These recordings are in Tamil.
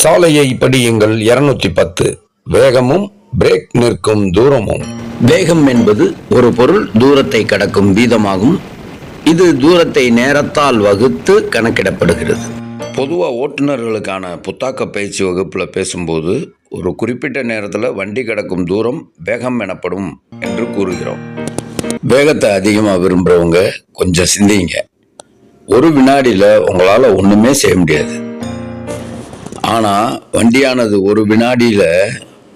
சாலையை படியுங்கள் இருநூத்தி பத்து. வேகமும் பிரேக் நிற்கும் தூரமும். வேகம் என்பது ஒரு பொருள் தூரத்தை கடக்கும் வீதமாகும். இது தூரத்தை நேரத்தால் வகுத்து கணக்கிடப்படுகிறது. பொதுவாக ஓட்டுநர்களுக்கான புத்தாக்க பயிற்சி வகுப்பில் பேசும்போது ஒரு குறிப்பிட்ட நேரத்தில் வண்டி கடக்கும் தூரம் வேகம் எனப்படும் என்று கூறுகிறோம். வேகத்தை அதிகமாக விரும்புகிறவங்க கொஞ்சம் சிந்திங்க. ஒரு வினாடியில் உங்களால் ஒன்றுமே செய்ய முடியாது. ஆனால் வண்டியானது ஒரு வினாடியில்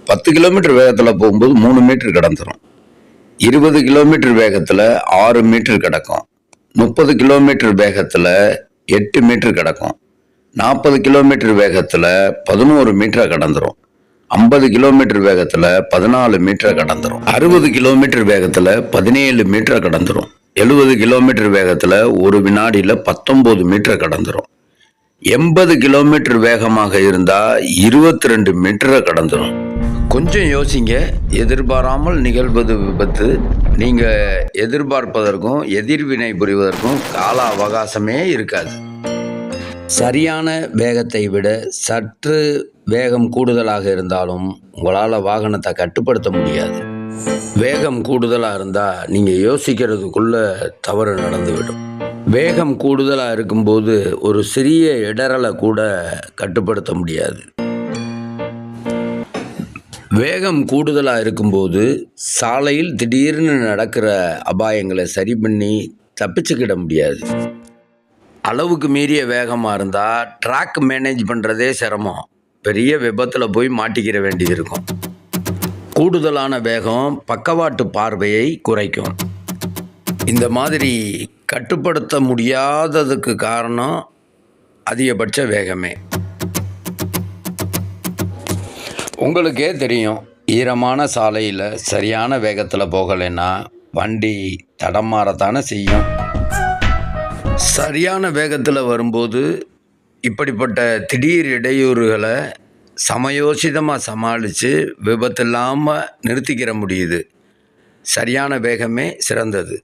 பத்து கிலோமீட்டர் வேகத்தில் போகும்போது மூணு மீட்டர் கடந்துரும். இருபது கிலோமீட்டர் வேகத்தில் ஆறு மீட்டர் கிடக்கும். முப்பது கிலோமீட்டர் வேகத்தில் எட்டு மீட்டர் கிடக்கும். நாற்பது கிலோமீட்டர் வேகத்தில் பதினோரு மீட்டரை கடந்துரும். ஐம்பது கிலோமீட்டர் வேகத்தில் பதினாலு மீட்டரை கடந்துரும். அறுபது கிலோமீட்டர் வேகத்தில் பதினேழு மீட்டரை கடந்துரும். எழுபது கிலோமீட்டர் வேகத்தில் ஒரு வினாடியில் பத்தொம்போது மீட்டரை கடந்துரும். எண்பது கிலோமீட்டர் வேகமாக இருந்தால் இருபத்தி ரெண்டு மீட்டரை கடந்துடும் கொஞ்சம் யோசிங்க. எதிர்பாராமல் நிகழ்வது விபத்து. நீங்கள் எதிர்பார்ப்பதற்கும் எதிர்வினை புரிவதற்கும் கால அவகாசமே இருக்காது. சரியான வேகத்தை விட சற்று வேகம் கூடுதலாக இருந்தாலும் உங்களால் வாகனத்தை கட்டுப்படுத்த முடியாது. வேகம் கூடுதலாக இருந்தால் நீங்கள் யோசிக்கிறதுக்குள்ள தவறு நடந்துவிடும். வேகம் கூடுதலாக இருக்கும்போது ஒரு சிறிய இடரலை கூட கட்டுப்படுத்த முடியாது. வேகம் கூடுதலாக இருக்கும்போது சாலையில் திடீர்னு நடக்கிற அபாயங்களை சரி பண்ணி தப்பிச்சுக்கிட முடியாது. அளவுக்கு மீறிய வேகமாக இருந்தால் ட்ராக் மேனேஜ் பண்ணுறதே சிரமம். பெரிய விபத்தில் போய் மாட்டிக்கிற வேண்டியது இருக்கும். கூடுதலான வேகம் பக்கவாட்டு பார்வையை குறைக்கும். இந்த மாதிரி கட்டுப்படுத்த முடியாததுக்கு காரணம் அதிகபட்ச வேகமே. உங்களுக்கே தெரியும் ஈரமான சாலையில் சரியான வேகத்தில் போகலைன்னா வண்டி தடமாறத்தானே செய்யும். சரியான வேகத்தில் வரும்போது இப்படிப்பட்ட திடீர் இடையூறுகளை சமயோசிதமாக சமாளித்து விபத்து இல்லாமல் நிறுத்திக்கிற முடியுது. சரியான வேகமே சிறந்தது.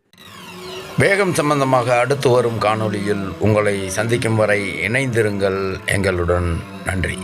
வேகம் சம்பந்தமாக அடுத்து வரும் காணொளியில் உங்களை சந்திக்கும் வரை இணைந்திருங்கள். எங்களுடன் நன்றி.